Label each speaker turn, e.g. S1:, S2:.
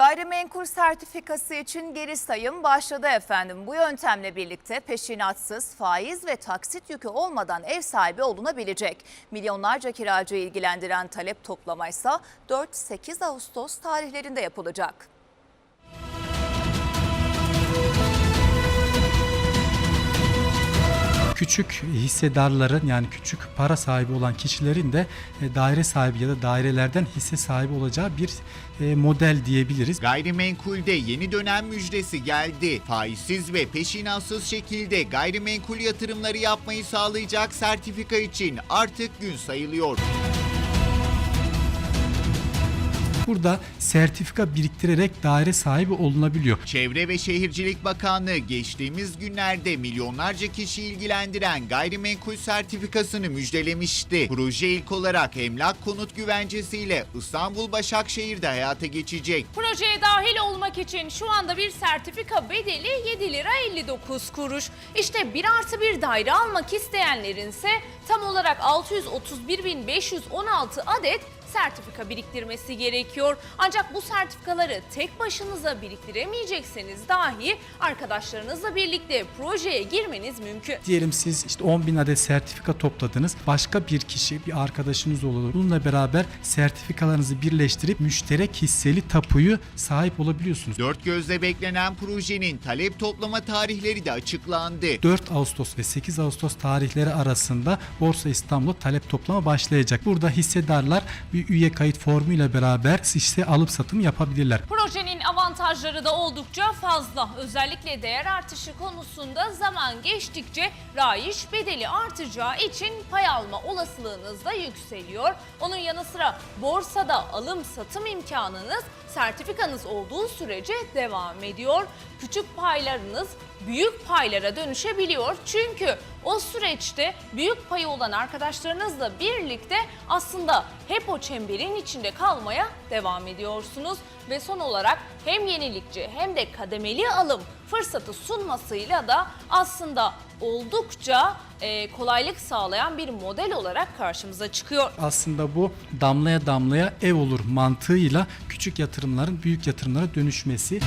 S1: Gayrimenkul sertifikası için geri sayım başladı efendim. Bu yöntemle birlikte peşinatsız, faiz ve taksit yükü olmadan ev sahibi olunabilecek. Milyonlarca kiracı ilgilendiren talep toplamaysa 4-8 Ağustos tarihlerinde yapılacak.
S2: Küçük hissedarların yani küçük para sahibi olan kişilerin de e, daire sahibi ya da dairelerden hisse sahibi olacağı bir e, model diyebiliriz.
S3: Gayrimenkulde yeni dönem müjdesi geldi. Faizsiz ve peşinatsız şekilde gayrimenkul yatırımları yapmayı sağlayacak sertifika için artık gün sayılıyor.
S2: Burada sertifika biriktirerek daire sahibi olunabiliyor.
S3: Çevre ve Şehircilik Bakanlığı geçtiğimiz günlerde milyonlarca kişi ilgilendiren gayrimenkul sertifikasını müjdelemişti. Proje ilk olarak emlak konut güvencesiyle İstanbul Başakşehir'de hayata geçecek.
S4: Projeye dahil olmak için şu anda bir sertifika bedeli 7 lira 59 kuruş. İşte 1 artı bir daire almak isteyenlerin ise tam olarak 631.516 adet sertifika biriktirmesi gerekiyor. Ancak bu sertifikaları tek başınıza biriktiremeyecekseniz dahi arkadaşlarınızla birlikte projeye girmeniz mümkün.
S2: Diyelim siz işte 10 bin adet sertifika topladınız. Başka bir kişi, bir arkadaşınız olur. Bununla beraber sertifikalarınızı birleştirip müşterek hisseli tapuyu sahip olabiliyorsunuz.
S3: Dört gözle beklenen projenin talep toplama tarihleri de açıklandı.
S2: 4 Ağustos ve 8 Ağustos tarihleri arasında Borsa İstanbul'da talep toplama başlayacak. Burada hissedarlar bir üye kayıt formuyla beraber hisse alıp satım yapabilirler.
S4: Projenin avantajları da oldukça fazla. Özellikle değer artışı konusunda zaman geçtikçe rayiç bedeli artacağı için pay alma olasılığınız da yükseliyor. Onun yanı sıra borsada alım satım imkanınız sertifikanız olduğu sürece devam ediyor. Küçük paylarınız büyük paylara dönüşebiliyor. Çünkü o süreçte büyük payı olan arkadaşlarınızla birlikte aslında hep o çemberin içinde kalmaya devam ediyorsunuz. Ve son olarak hem yenilikçi hem de kademeli alım fırsatı sunmasıyla da aslında oldukça e, kolaylık sağlayan bir model olarak karşımıza çıkıyor.
S2: Aslında bu damlaya damlaya ev olur mantığıyla küçük yatırımların büyük yatırımlara dönüşmesi.